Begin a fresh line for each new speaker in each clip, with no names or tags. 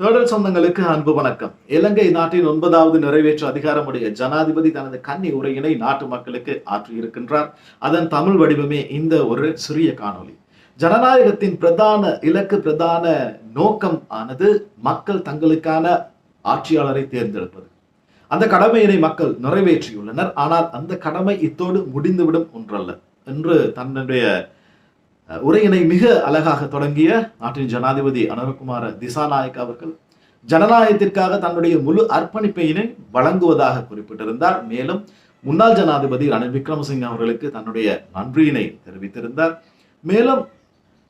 தேடல் சொந்தங்களுக்கு அன்பு வணக்கம். இலங்கை நாட்டின் ஒன்பதாவது நிறைவேற்று அதிகாரமுடைய ஜனாதிபதி தனது கன்னி உரையினை நாட்டு மக்களுக்கு ஆற்றியிருக்கின்றார் அதன் தமிழ் வடிவமே இந்த ஒரு சிறிய காணொளி. ஜனநாயகத்தின் பிரதான இலக்கு பிரதான நோக்கம் ஆனது மக்கள் தங்களுக்கான ஆட்சியாளரை தேர்ந்தெடுப்பது. அந்த கடமையினை மக்கள் நிறைவேற்றியுள்ளனர். ஆனால் அந்த கடமை இத்தோடு முடிந்துவிடும் ஒன்றல்ல. என்று தன்னுடைய உரையினை மிக அழகாக தொடங்கிய நாட்டின் ஜனாதிபதி அனுரகுமார திசாநாயக் அவர்கள் ஜனநாயகத்திற்காக தன்னுடைய முழு அர்ப்பணிப்பையினை வழங்குவதாக குறிப்பிட்டிருந்தார். மேலும் முன்னாள் ஜனாதிபதி ரணில் விக்ரமசிங்க அவர்களுக்கு தன்னுடைய நன்றியினை தெரிவித்திருந்தார். மேலும்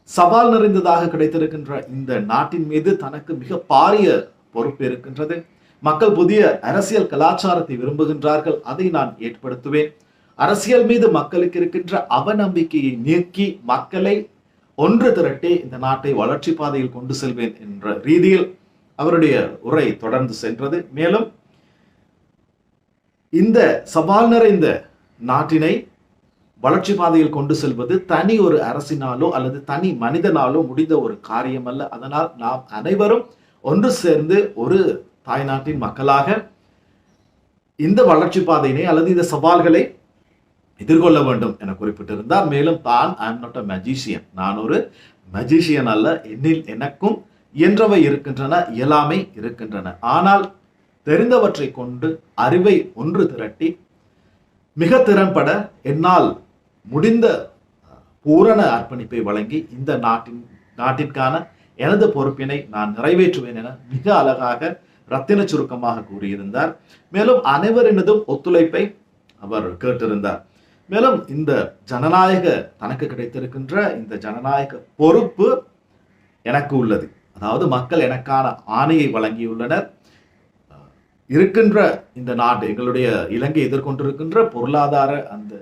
சவால் நிறைந்ததாக கிடைத்திருக்கின்ற இந்த நாட்டின் மீது தனக்கு மிக பாரிய பொறுப்பு இருக்கின்றது. மக்கள் புதிய அரசியல் கலாச்சாரத்தை விரும்புகின்றார்கள். அதை நான் ஏற்படுத்துவேன். அரசியல் மீது மக்களுக்கு இருக்கின்ற அவநம்பிக்கையை நீக்கி மக்களை ஒன்று திரட்டி இந்த நாட்டை வளர்ச்சி பாதையில் கொண்டு செல்வேன் என்ற ரீதியில் அவருடைய உரை தொடர்ந்து சென்றது. மேலும் இந்த சவால் நிறைந்த நாட்டினை வளர்ச்சி பாதையில் கொண்டு செல்வது தனி ஒரு அரசினாலோ அல்லது தனி மனிதனாலோ முடிந்த ஒரு காரியம் அல்ல அதனால் நாம் அனைவரும் ஒன்று சேர்ந்து ஒரு தாய்நாட்டின் மக்களாக இந்த வளர்ச்சி பாதையினை அல்லது இந்த சவால்களை எதிர்கொள்ள வேண்டும் என குறிப்பிட்டிருந்தார். மேலும் தான் I am not a magician நான் ஒரு மெஜிஷியன் அல்ல. என்னில் எனக்கும் இயன்றவை இருக்கின்றன இயலாமை இருக்கின்றன. ஆனால் தெரிந்தவற்றை கொண்டு அறிவை ஒன்று திரட்டி மிக திறன்பட என்னால் முடிந்த பூரண அர்ப்பணிப்பை வழங்கி இந்த நாட்டின் நாட்டிற்கான எனது பொறுப்பினை நான் நிறைவேற்றுவேன் என மிக அழகாக ரத்தின சுருக்கமாக கூறியிருந்தார். மேலும் அனைவரினதும் ஒத்துழைப்பை அவர் கேட்டிருந்தார். மேலும் இந்த ஜனநாயக தனக்கு கிடைத்திருக்கின்ற இந்த ஜனநாயக பொறுப்பு எனக்கு உள்ளது. அதாவது மக்கள் எனக்கான ஆணையை வழங்கியுள்ளனர். இருக்கின்ற இந்த நாடு எங்களுடைய இலங்கை எதிர்கொண்டிருக்கின்ற பொருளாதார அந்த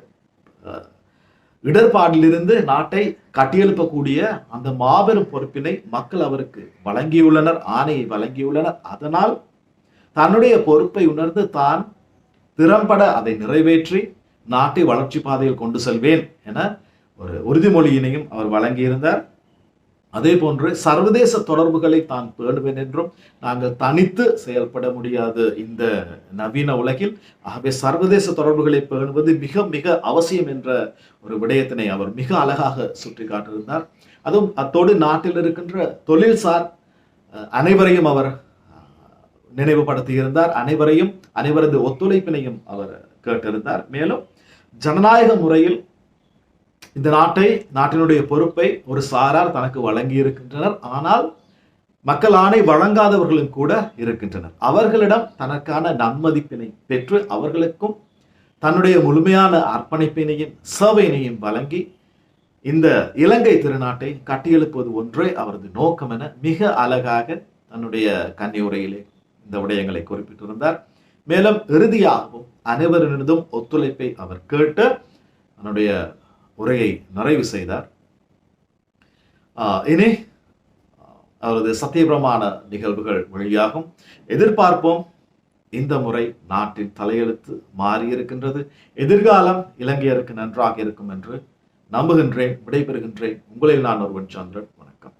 இடர்பாடிலிருந்து நாட்டை கட்டியெழுப்பக்கூடிய அந்த மாபெரும் பொறுப்பினை மக்கள் அவருக்கு வழங்கியுள்ளனர் ஆணையை வழங்கியுள்ளனர். அதனால் தன்னுடைய பொறுப்பை உணர்ந்து தான் திறம்பட அதை நிறைவேற்றி நாட்டை வளர்ச்சி பாதையில் கொண்டு செல்வேன் என ஒரு உறுதிமொழியினையும் அவர் வழங்கியிருந்தார். அதே போன்று சர்வதேச தொடர்புகளை தான் பேணுவேன் என்றும் நாங்கள் தனித்து செயல்பட முடியாது இந்த நவீன உலகில். ஆகவே சர்வதேச தொடர்புகளை பேணுவது மிக மிக அவசியம் என்ற ஒரு விடயத்தினை அவர் மிக அழகாக சுட்டி காட்டியிருந்தார் அதுவும் அத்தோடு நாட்டில் இருக்கின்ற தொழில்சார் அனைவரையும் அவர் நினைவுபடுத்தியிருந்தார். அனைவரையும் அனைவரது ஒத்துழைப்பினையும் அவர் கேட்டிருந்தார். மேலும் ஜனநாயக முறையில் இந்த நாட்டை நாட்டினுடைய பொறுப்பை ஒரு சாரார் தனக்கு வழங்கி இருக்கின்றனர் ஆனால் மக்கள் ஆணை வழங்காதவர்களும் கூட இருக்கின்றனர். அவர்களிடம் தனக்கான நன்மதிப்பினை பெற்று அவர்களுக்கும் தன்னுடைய முழுமையான அர்ப்பணிப்பினையும் சேவையினையும் வழங்கி இந்த இலங்கை திருநாட்டை கட்டியெழுப்பது ஒன்றே அவரது நோக்கம் என மிக அழகாக தன்னுடைய கன்னியுரையிலே இந்த விடயங்களை குறிப்பிட்டிருந்தார். மேலும் இறுதியாகவும் அனைவரினதும் ஒத்துழைப்பை அவர் கேட்டு தன்னுடைய உரையை நிறைவு செய்தார். ஆஹ் இனி அவரது சத்தியபிரமான நிகழ்வுகள் வழியாகும். எதிர்பார்ப்போம் இந்த முறை நாட்டின் தலையெழுத்து மாறியிருக்கின்றது. எதிர்காலம் இலங்கையருக்கு நன்றாக இருக்கும் என்று நம்புகின்றேன் விடைபெறுகின்றேன். உங்களில் நான் ஒருவன் சந்திரன். வணக்கம்.